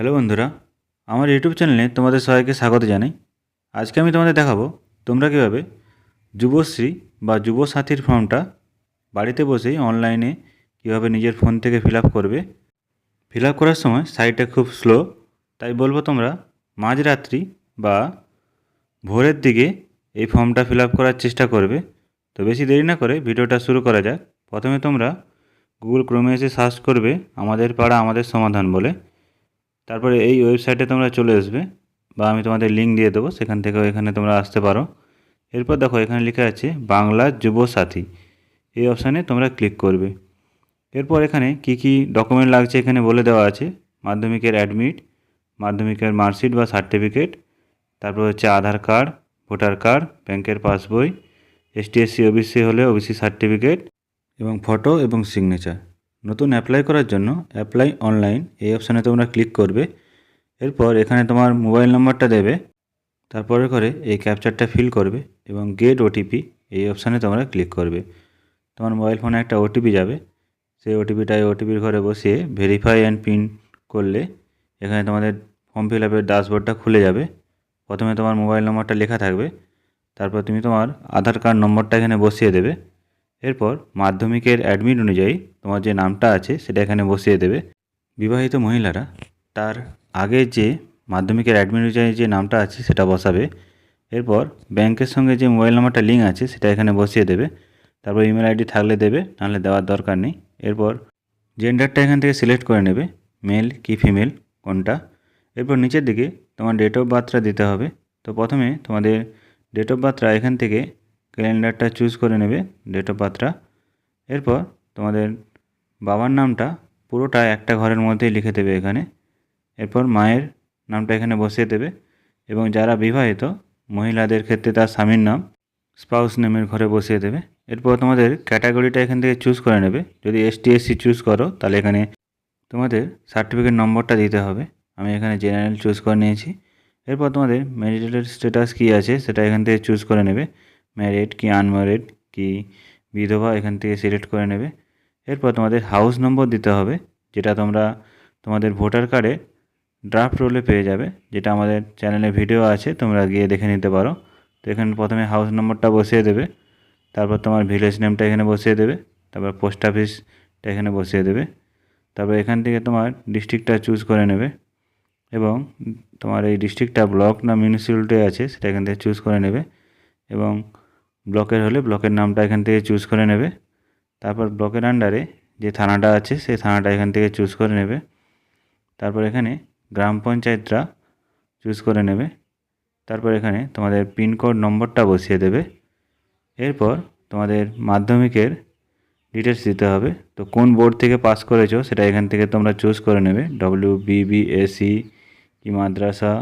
Hello বন্ধুরা, আমার YouTube চ্যানেলে তোমাদের সবাইকে স্বাগত জানাই। আজকে আমি তোমাদের দেখাবো তোমরা কীভাবে যুবশ্রী বা যুবসাথীর ফর্মটা বাড়িতে বসেই অনলাইনে কীভাবে নিজের ফোন থেকে ফিল করবে। ফিল করার সময় সাইটটা খুব স্লো, তাই বলব তোমরা মাঝরাত্রি বা ভোরের দিকে এই ফর্মটা ফিল করার চেষ্টা করবে। তো বেশি দেরি না করে ভিডিওটা শুরু করা যাক। প্রথমে তোমরা গুগল ক্রোমে এসে সার্চ করবে, আমাদের পাড়া আমাদের সমাধান বলে। তারপরে এই ওয়েবসাইটে তোমরা চলে আসবে বা আমি তোমাদের লিঙ্ক দিয়ে দেবো, সেখান থেকেও এখানে তোমরা আসতে পারো। এরপর দেখো, এখানে লেখা আছে, বাংলা যুব সাথী এই অপশানে তোমরা ক্লিক করবে। এরপর এখানে কি কি ডকুমেন্ট লাগছে এখানে বলে দেওয়া আছে। মাধ্যমিকের অ্যাডমিট মাধ্যমিকের মার্কশিট বা সার্টিফিকেট তারপর হচ্ছে আধার কার্ড ভোটার কার্ড ব্যাংকের passbook S T S C OBC হলে ওবিসি সার্টিফিকেট এবং ফটো এবং সিগনেচার নতুন অ্যাপ্লাই করার জন্য অ্যাপ্লাই অনলাইন এই অপশানে তোমরা ক্লিক করবে। এরপর এখানে তোমার মোবাইল নম্বরটা দেবে। তারপরে করে এই ক্যাপচারটা ফিল করবে এবং গেট ওটিপি এই অপশানে তোমরা ক্লিক করবে। তোমার মোবাইল ফোনে একটা ওটিপি যাবে। সেই ওটিপিটাই ওটিপির ঘরে বসিয়ে ভেরিফাই অ্যান্ড পিন করলে এখানে তোমাদের ফর্ম ফিল আপের ড্যাশবোর্ডটা খুলে যাবে। প্রথমে তোমার মোবাইল নম্বরটা লেখা থাকবে। তারপর তুমি তোমার আধার কার্ড নম্বরটা এখানে বসিয়ে দেবে। এরপর মাধ্যমিকের অ্যাডমিট অনুযায়ী তোমার যে নামটা আছে সেটা এখানে বসিয়ে দেবে। বিবাহিত মহিলারা তার আগে যে মাধ্যমিকের অ্যাডমিট অনুযায়ী যে নামটা আছে সেটা বসাবে। এরপর ব্যাংকের সঙ্গে যে মোবাইল নাম্বারটা লিঙ্ক আছে সেটা এখানে বসিয়ে দেবে। তারপর ইমেল আইডি থাকলে দেবে, নাহলে দেওয়ার দরকার নেই। এরপর জেন্ডারটা এখান থেকে সিলেক্ট করে নেবে মেল কি ফিমেল কোনটা। এরপর নিচের দিকে তোমার ডেট অফ বার্থটা দিতে হবে। তো প্রথমে তোমাদের ডেট অফ বার্থটা এখান থেকে ক্যালেন্ডারটা চুজ করে নেবে ডেট অফ বার্থটা এরপর তোমাদের বাবার নামটা পুরোটা একটা ঘরের মধ্যেই লিখে দেবে এখানে। এরপর মায়ের নামটা এখানে বসিয়ে দেবে এবং যারা বিবাহিত, মহিলাদের ক্ষেত্রে তার স্বামীর নাম স্পাউস নেমের ঘরে বসিয়ে দেবে। এরপর তোমাদের ক্যাটাগরিটা এখান থেকে চুজ করে নেবে। যদি এসটি এসসি চুজ করো, তাহলে এখানে তোমাদের সার্টিফিকেট নম্বরটা দিতে হবে। আমি এখানে জেনারেল চুজ করে নিয়েছি। এরপর তোমাদের ম্যারিটাল স্ট্যাটাস কী আছে, সেটা এখান থেকে চুজ করে নেবে। ম্যারিড কি আনম্যারিড কি বিধবা, এখান থেকে সিলেক্ট করে নেবে। এরপর তোমাদের হাউস নম্বর দিতে হবে, যেটা তোমরা তোমাদের ভোটার কার্ডে ড্রাফট রোলে পেয়ে যাবে, যেটা আমাদের চ্যানেলে ভিডিও আছে, তোমরা গিয়ে দেখে নিতে পারো। তো এখানে প্রথমে হাউস নম্বরটা বসিয়ে দেবে, তারপর তোমার ভিলেজ নেমটা এখানে বসিয়ে দেবে, তারপর পোস্ট অফিসটা এখানে বসিয়ে দেবে। তারপর এখান থেকে তোমার ডিস্ট্রিক্টটা চুজ করে নেবে এবং তোমার এই ডিস্ট্রিক্টটা ব্লক না মিউনিসিপ্যালিটি আছে, সেটা এখান থেকে চুজ করে নেবে এবং ব্লকের হলে ব্লকের নামটা এখান থেকে চুজ করে নেবে। তারপর ব্লকের আন্ডারে যে থানাটা আছে, সেই থানাটা এখান থেকে চুজ করে নেবে। তারপর এখানে গ্রাম পঞ্চায়েতরা চুজ করে নেবে। তারপর এখানে তোমাদের পিনকোড নম্বরটা বসিয়ে দেবে। এরপর তোমাদের মাধ্যমিকের ডিটেলস দিতে হবে। তো কোন বোর্ড থেকে পাস করেছ, সেটা এখান থেকে তোমরা চুজ করে নেবে। ডব্লিউ বিবিএসি কি মাদ্রাসা,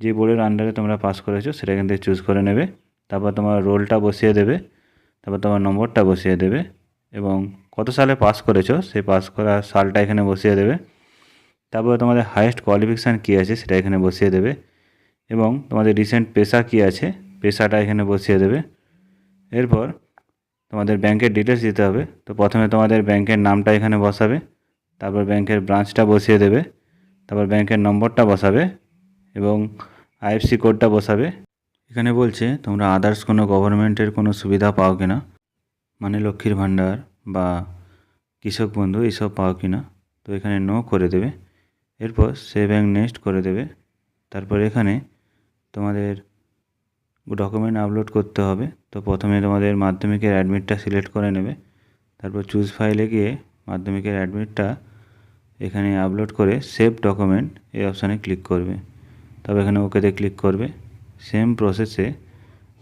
যে বোর্ডের আন্ডারে তোমরা পাস করেছ, সেটা এখান থেকে চুজ করে নেবে। তারপর তোমার রোলটা বসিয়ে দেবে, তারপর তোমার নম্বরটা বসিয়ে দেবে এবং কত সালে পাস করেছ সেই পাস করা সালটা এখানে বসিয়ে দেবে। তারপরে তোমাদের হায়েস্ট কোয়ালিফিকেশান কী আছে সেটা এখানে বসিয়ে দেবে এবং তোমাদের রিসেন্ট পেশা কী আছে পেশাটা এখানে বসিয়ে দেবে। এরপর তোমাদের ব্যাংকের ডিটেলস দিতে হবে, তো প্রথমে তোমাদের ব্যাংকের নামটা এখানে বসাবে, তারপর ব্যাংকের ব্রাঞ্চটা বসিয়ে দেবে, তারপর ব্যাংকের নম্বরটা বসাবে এবং আইএফসি কোডটা বসাবে এখানে বলছে, তোমরা আদার্স কোনো গভর্নমেন্টের কোনো সুবিধা পাও কি না? মানে লক্ষ্মীর ভাণ্ডার বা কৃষক বন্ধু এইসব পাও কি না? তো এখানে নো করে দেবে। এরপর সেভ অ্যান্ড নেক্সট করে দেবে। তারপর এখানে তোমাদের ডকুমেন্ট আপলোড করতে হবে। তো প্রথমে তোমাদের মাধ্যমিকের অ্যাডমিটটা সিলেক্ট করে নেবে। তারপর চুজ ফাইলে গিয়ে মাধ্যমিকের অ্যাডমিটটা এখানে আপলোড করে সেভ ডকুমেন্ট এই অপশানে ক্লিক করবে। তবে এখানে ওকেতে ক্লিক করবে। সেম প্রসেসে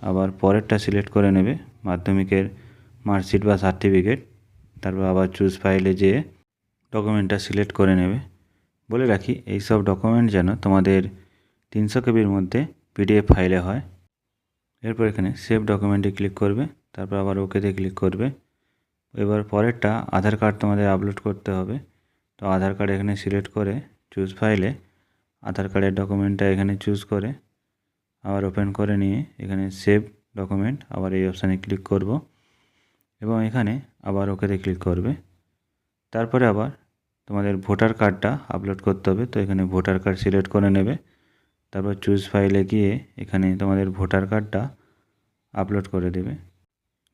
আবার পরেরটা সিলেক্ট করে নেবে, মাধ্যমিকের মার্কশিট বা সার্টিফিকেট তারপর আবার চুজ ফাইলে যেয়ে ডকুমেন্টটা সিলেক্ট করে নেবে। বলে রাখি, এই সব ডকুমেন্ট যেন তোমাদের তিনশো কেবির মধ্যে পিডিএফ ফাইলে হয়। এরপর এখানে সেভ ডকুমেন্টে ক্লিক করবে, তারপর আবার ওকেতে ক্লিক করবে। এবার পরেরটা আধার কার্ড তোমাদের আপলোড করতে হবে। তো আধার কার্ড এখানে সিলেক্ট করে চুজ ফাইলে আধার কার্ডের ডকুমেন্টটা এখানে চুজ করে আবার ওপেন করে নিয়ে এখানে সেভ ডকুমেন্ট আবার এই অপশানে ক্লিক করব এবং এখানে আবার ওকেতে ক্লিক করবে। তারপরে আবার তোমাদের ভোটার কার্ডটা আপলোড করতে হবে, তো এখানে ভোটার কার্ড সিলেক্ট করে নেবে। তারপর চুজ ফাইলে গিয়ে এখানে তোমাদের ভোটার কার্ডটা আপলোড করে দেবে।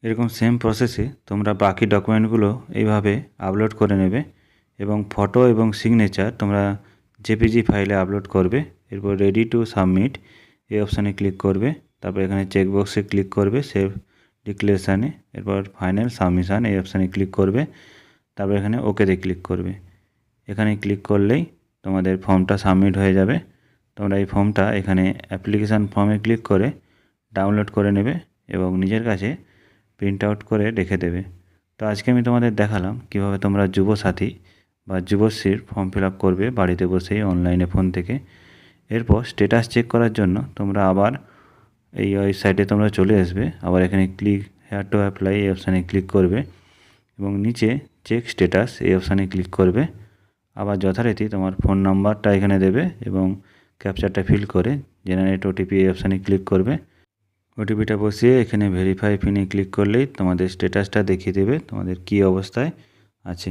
এরকম সেম প্রসেসে তোমরা বাকি ডকুমেন্টগুলো এইভাবে আপলোড করে নেবে এবং ফটো এবং সিগনেচার তোমরা জেপিজি ফাইলে আপলোড করবে, এরপর রেডি টু সাবমিট এই অপশানে ক্লিক করবে, তারপর এখানে চেকবক্সে ক্লিক করবে সেভ ডিক্লেরেশানে এরপর ফাইনাল সাবমিশান এই অপশানে ক্লিক করবে, তারপর এখানে ওকেতে ক্লিক করবে। এখানে ক্লিক করলেই তোমাদের ফর্মটা সাবমিট হয়ে যাবে। তোমরা এই ফর্মটা এখানে অ্যাপ্লিকেশান ফর্মে ক্লিক করে ডাউনলোড করে নেবে এবং নিজের কাছে প্রিন্ট আউট করে রেখে দেবে। তো আজকে আমি তোমাদের দেখালাম কীভাবে তোমরা যুবসাথী বা যুবশ্রীর ফর্ম ফিল করবে বাড়িতে বসেই অনলাইনে ফোন থেকে। এরপর স্টেটাস চেক করার জন্য তোমরা আবার এই ওয়েবসাইটে তোমরা চলে আসবে। আবার এখানে ক্লিক হেয়ার টু অ্যাপ্লাই এই অপশানে ক্লিক করবে এবং নিচে চেক স্টেটাস এই অপশানে ক্লিক করবে। আবার যথারীতি তোমার ফোন নাম্বারটা এখানে দেবে এবং ক্যাপচারটা ফিল করে জেনারেট ওটিপি এই অপশানে ক্লিক করবে। ওটিপিটা বসিয়ে এখানে ভেরিফাই পিনে ক্লিক করলেই তোমাদের স্টেটাসটা দেখিয়ে দেবে তোমাদের কী অবস্থায় আছে।